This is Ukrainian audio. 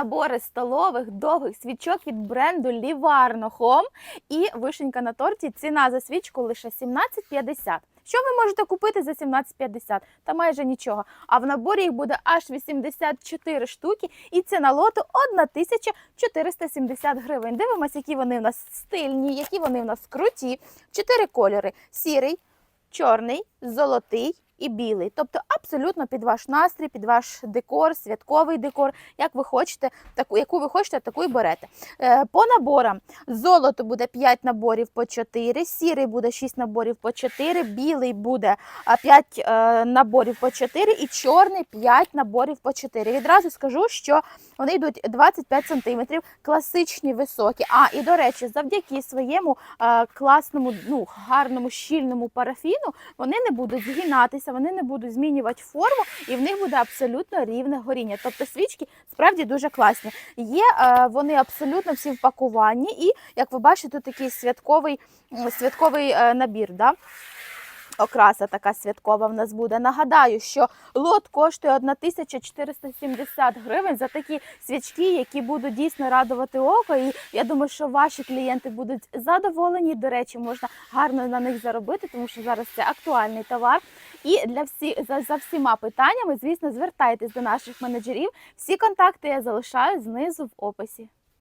Набори столових довгих свічок від бренду Livarno Home і вишенька на торті. Ціна за свічку лише 17,50. Що ви можете купити за 17,50? Та майже нічого. А в наборі їх буде аж 84 штуки, і ціна лоту 1470 гривень. Дивимося, які вони в нас стильні, які вони в нас круті. Чотири кольори: сірий, чорний, золотий і білий. Тобто абсолютно під ваш настрій, під ваш декор, святковий декор. Як ви хочете, таку, яку ви хочете, таку і берете. Е, по наборам золото буде 5 наборів по 4, сірий буде 6 наборів по 4, білий буде 5 е, наборів по 4 і чорний 5 наборів по 4. Відразу скажу, що вони йдуть 25 см, класичні, високі. А, і до речі, завдяки своєму е, класному, ну, гарному, щільному парафіну вони не будуть згинатися, вони не будуть змінювати форму, і в них буде абсолютно рівне горіння. Тобто свічки справді дуже класні. Є е, вони абсолютно всі в пакуванні, і як ви бачите, тут такий святковий, святковий е, набір. Да? Окраса така святкова в нас буде. Нагадаю, що лот коштує 1470 гривень за такі свічки, які будуть дійсно радувати око. І я думаю, що ваші клієнти будуть задоволені. До речі, можна гарно на них заробити, тому що зараз це актуальний товар. І для всі за, за всіма питаннями, звісно, звертайтесь до наших менеджерів. Всі контакти я залишаю знизу в описі.